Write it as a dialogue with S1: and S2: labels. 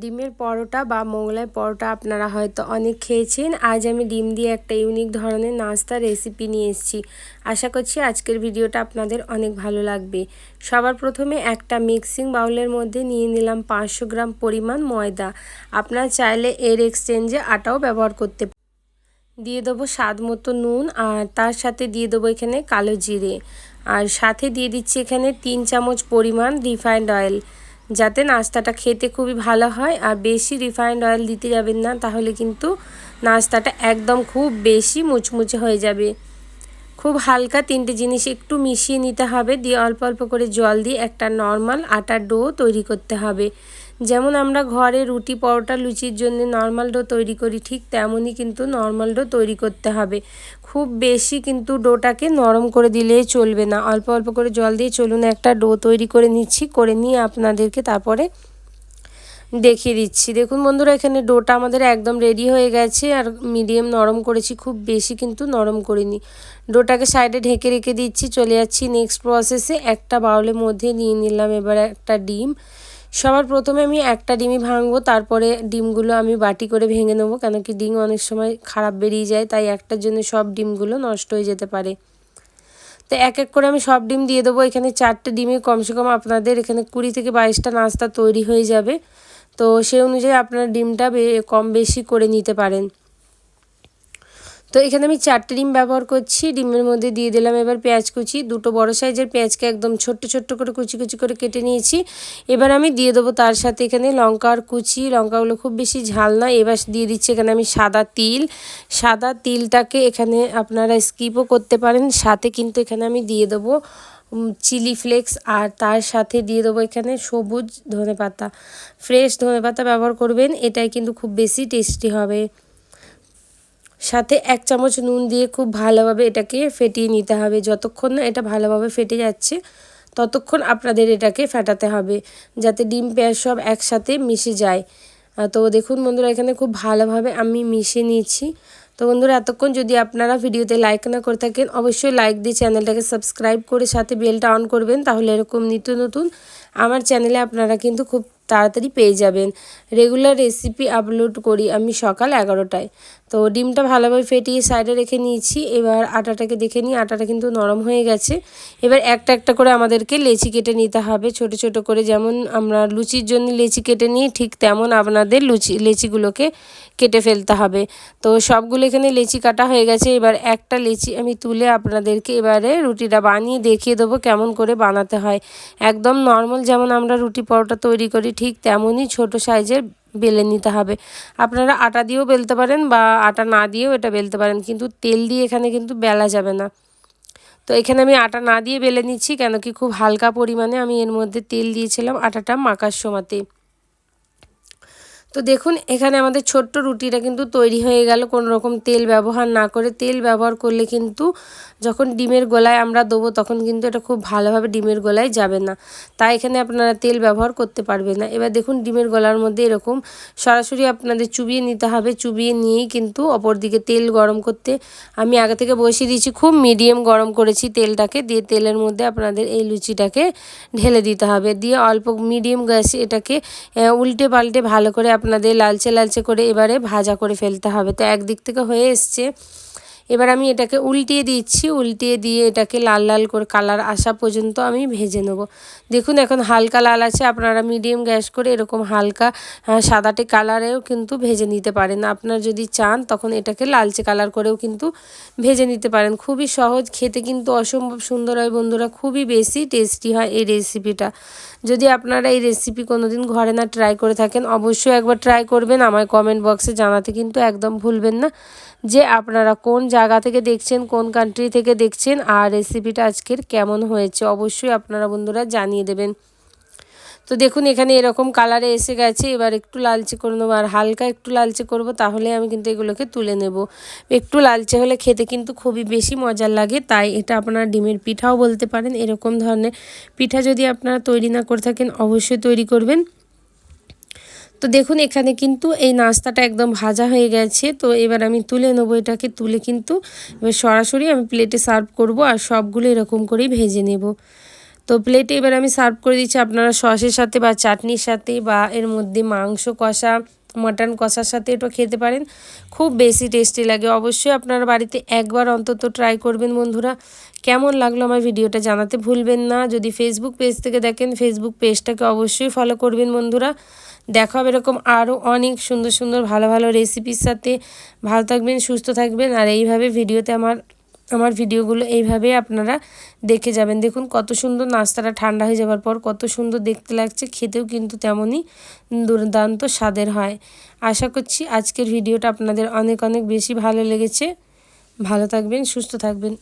S1: ডিমের পরোটা বা মোগলাই পরোটা আপনারা হয়তো অনেক খেয়েছেন। আজ আমি ডিম দিয়ে একটা ইউনিক ধরনের নাস্তা রেসিপি নিয়ে এসেছি। আশা করছি আজকের ভিডিওটা আপনাদের অনেক ভালো লাগবে। সবার প্রথমে একটা মিক্সিং বাউলের মধ্যে নিয়ে নিলাম পাঁচশো গ্রাম পরিমাণ ময়দা। আপনারা চাইলে এর এক্সচেঞ্জে আটাও ব্যবহার করতে দিয়ে দেবো স্বাদ মতো নুন আর তার সাথে দিয়ে দেবো এখানে কালো জিরে। আর সাথে দিয়ে দিচ্ছি এখানে তিন চামচ পরিমাণ রিফাইন্ড অয়েল যাতে নাস্তাটা খেতে খুবই ভালো হয়। আর বেশি রিফাইন্ড অয়েল দিতে যাবেন না, তাহলে কিন্তু নাস্তাটা একদম খুব বেশি মুচমুচে হয়ে যাবে। খুব হালকা তিনটে জিনিস একটু মিশিয়ে নিতে হবে, দিয়ে অল্প অল্প করে জল দিয়ে একটা নর্মাল আটার ডো তৈরি করতে হবে। যেমন আমরা ঘরে রুটি, পরোটা, লুচির জন্য নর্মাল ডো তৈরি করি, ঠিক তেমনই কিন্তু নর্মাল ডো তৈরি করতে হবে। খুব বেশি কিন্তু ডোটাকে নরম করে দিলেই চলবে না। অল্প অল্প করে জল দিয়ে চলুন, একটা ডো তৈরি করে নিচ্ছি, করে নিয়ে আপনাদেরকে তারপরে দেখিয়ে দিচ্ছি। দেখুন বন্ধুরা, এখানে ডোটা আমাদের একদম রেডি হয়ে গেছে আর মিডিয়াম নরম করেছি, খুব বেশি কিন্তু নরম করিনি। ডোটাকে সাইডে ঢেকে রেখে দিচ্ছি, চলে যাচ্ছি নেক্সট প্রসেসে একটা বাউলের মধ্যে নিয়ে নিলাম এবার একটা ডিম। সবার প্রথমে আমি একটা ডিমই ভাঙবো, তারপরে ডিমগুলো আমি বাটি করে ভেঙে নেব কেন কি ডিম অনেক সময় খারাপ বেরিয়ে যায়, তাই একটার জন্য সব ডিমগুলো নষ্ট হয়ে যেতে পারে। তো এক এক করে আমি সব ডিম দিয়ে দেবো, এখানে চারটে ডিমে কমসে কম আপনাদের এখানে কুড়ি থেকে বাইশটা নাস্তা তৈরি হয়ে যাবে। তো সেই অনুযায়ী আপনারা ডিমটা কম বেশি করে নিতে পারেন। তো এখানে আমি চারটে ডিম ব্যবহার করছি। ডিমের মধ্যে দিয়ে দিলাম এবার পেঁয়াজ কুচি। দুটো বড় সাইজের পেঁয়াজকে একদম ছোট্ট ছোট্ট করে কুচি কুচি করে কেটে নিয়েছি। এবার আমি দিয়ে দেবো তার সাথে এখানে লঙ্কার কুচি। লঙ্কাগুলো খুব বেশি ঝাল না। এবার দিয়ে দিচ্ছি এখানে আমি সাদা তিল। সাদা তিলটাকে এখানে আপনারা স্কিপও করতে পারেন। সাথে কিন্তু এখানে আমি দিয়ে দেবো চিলি ফ্লেক্স। আর তার সাথে দিয়ে দেবো এখানে সবুজ ধনে পাতা ফ্রেশ ধনে পাতা ব্যবহার করবেন। এটাই কিন্তু খুব বেশি টেস্টি হবে। সাথে এক চামচ নুন দিয়ে খুব ভালোভাবে এটাকে ফেটিয়ে নিতে হবে। যতক্ষণ না এটা ভালোভাবে ফেটে যাচ্ছে, ততক্ষণ আপনাদের এটাকে ফেটাতে হবে যাতে ডিম পেঁয়াজ সব একসাথে মিশে যায়। তো দেখুন বন্ধুরা, এখানে খুব ভালোভাবে আমি মিশিয়ে নিয়েছি। তো বন্ধুরা, এতক্ষণ যদি আপনারা ভিডিওতে লাইক না করে থাকেন, অবশ্যই লাইক দিয়ে চ্যানেলটাকে সাবস্ক্রাইব করে সাথে বেলটা অন করবেন, তাহলে এরকম নিত্য নতুন আমার চ্যানেলে আপনারা কিন্তু খুব তাড়াতাড়ি পেয়ে যাবেন। রেগুলার রেসিপি আপলোড করি আমি সকাল এগারোটায়। তো ডিমটা ভালোভাবে ফেটিয়ে সাইডে রেখে নিয়েছি। এবার আটাটাকে দেখে নিই, আটাটা কিন্তু নরম হয়ে গেছে। এবার একটা একটা করে আমাদেরকে লেচি কেটে নিতে হবে। ছোট ছোট করে যেমন আমরা লুচির জন্য লেচি কেটে নিই, ঠিক তেমন আপনাদের লুচি, লেচিগুলোকে কেটে ফেলতে হবে। তো সবগুলো এখানে লেচি কাটা হয়ে গেছে। এবার একটা লেচি আমি তুলে আপনাদেরকে এবারে রুটিটা বানিয়ে দেখিয়ে দেবো কেমন করে বানাতে হয়। একদম নর্মাল যেমন আমরা রুটি পরোটা তৈরি করি, ঠিক তেমনই ছোট সাইজের বেলে নিতে হবে। আপনারা আটা দিয়েও বেলতে পারেন বা আটা না দিয়েও এটা বেলতে পারেন, কিন্তু তেল দিয়ে এখানে কিন্তু বেলা যাবে না। তো এখানে আমি আটা না দিয়ে বেলে নিচ্ছি, কেন কি খুব হালকা পরিমাণে আমি এর মধ্যে তেল দিয়েছিলাম আটাটা মাখার সময়তে। তো দেখুন, এখানে আমাদের ছোট্ট রুটিটা কিন্তু তৈরি হয়ে গেল। কোনো রকম তেল ব্যবহার না করে, তেল ব্যবহার করলে কিন্তু যখন ডিমের গোলায় আমরা দেবো, তখন কিন্তু এটা খুব ভালোভাবে ডিমের গোলায় যাবে না। তাই এখানে আপনারা তেল ব্যবহার করতে পারবেন না। এবার দেখুন, ডিমের গলার মধ্যে এরকম সরাসরি আপনাদের চুবিয়ে নিতে হবে। চুবিয়ে নিয়েই কিন্তু অপর দিকে তেল গরম করতে, আমি আগে থেকে বসিয়ে দিয়েছি, খুব মিডিয়াম গরম করেছি তেলটাকে। দিয়ে তেলের মধ্যে আপনাদের এই লুচিটাকে ঢেলে দিতে হবে। দিয়ে অল্প মিডিয়াম গ্যাসে এটাকে উল্টে পাল্টে ভালো করে আপনাদের লালচে লালচে করে এবারে ভাজা করে ফেলতে হবে। তো একদিক থেকে হয়ে এসছে। এবার আমি এটাকে উল্টিয়ে দিচ্ছি, উল্টিয়ে দিয়ে এটাকে লাল লাল করে কালার আসা পর্যন্ত আমি ভেজে নেব। দেখুন, এখন হালকা লাল আছে, আপনারা মিডিয়াম গ্যাস করে এরকম হালকা সাদাটে কালারেও কিন্তু ভেজে নিতে পারেন। আপনার যদি চান, তখন এটাকে লালচে কালার করেও কিন্তু ভেজে নিতে পারেন। খুবই সহজ, খেতে কিন্তু অসম্ভব সুন্দর হয় বন্ধুরা, খুবই বেশি টেস্টি হয় এই রেসিপিটা। যদি আপনারা এই রেসিপি কোনোদিন ঘরে না ট্রাই করে থাকেন, অবশ্যই একবার ট্রাই করবেন। আমায় কমেন্ট বক্সে জানাতে কিন্তু একদম ভুলবেন না। যে আপনারা কোন জায়গা থেকে দেখছেন, কোন কান্ট্রি থেকে দেখছেন আর রেসিপিটা আজকের কেমন হয়েছে অবশ্যই আপনারা বন্ধুরা জানিয়ে দেবেন। তো দেখুন, এখানে এরকম কালারে এসে গেছে। এবার একটু লালচে করে নেব আর হালকা একটু লালচে করব, তাহলে আমি কিন্তু এগুলোকে তুলে নেব। একটু লালচে হলে খেতে কিন্তু খুবই বেশি মজার লাগে, তাই এটা আপনারা ডিমের পিঠাও বলতে পারেন। এরকম ধরনের পিঠা যদি আপনারা তৈরি না করে থাকেন, অবশ্যই তৈরি করবেন। তো দেখুন, এখানে কিন্তু এই নাস্তাটা একদম ভাজা হয়ে গেছে। তো এবার আমি তুলে নেব এটাকে, তুলে কিন্তু এবার সরাসরি আমি প্লেটে সার্ভ করব আর সবগুলো এরকম করেই ভেজে নেব। তো প্লেটে এবার আমি সার্ভ করে দিচ্ছি আপনারা সসের সাথে বা চাটনির সাথে বা এর মধ্যে মাংস কষা মাটন কষার সাথে এটা খেতে পারেন। খুব বেশি টেস্টি লাগে। অবশ্যই আপনারা বাড়িতে একবার অন্তত ট্রাই করবেন বন্ধুরা। কেমন লাগল আমার ভিডিওটা জানাতে ভুলবেন না। যদি ফেসবুক পেজ থেকে দেখেন ফেসবুক পেজটাকে অবশ্যই ফলো করবেন বন্ধুরা। দেখা হবে এরকম আরও অনেক সুন্দর সুন্দর ভালো ভালো রেসিপির সাথে। ভালো থাকবেন, সুস্থ থাকবেন। আর এইভাবে ভিডিওতে আমার আমার ভিডিওগুলো এইভাবে আপনারা দেখে যাবেন। দেখুন কত সুন্দর নাস্তাটা ঠান্ডা হয়ে যাওয়ার পর কত সুন্দর দেখতে লাগছে, খেতেও কিন্তু তেমনই দুর্দান্ত স্বাদের হয়। আশা করছি আজকের ভিডিওটা আপনাদের অনেক অনেক বেশি ভালো লেগেছে। ভালো থাকবেন, সুস্থ থাকবেন।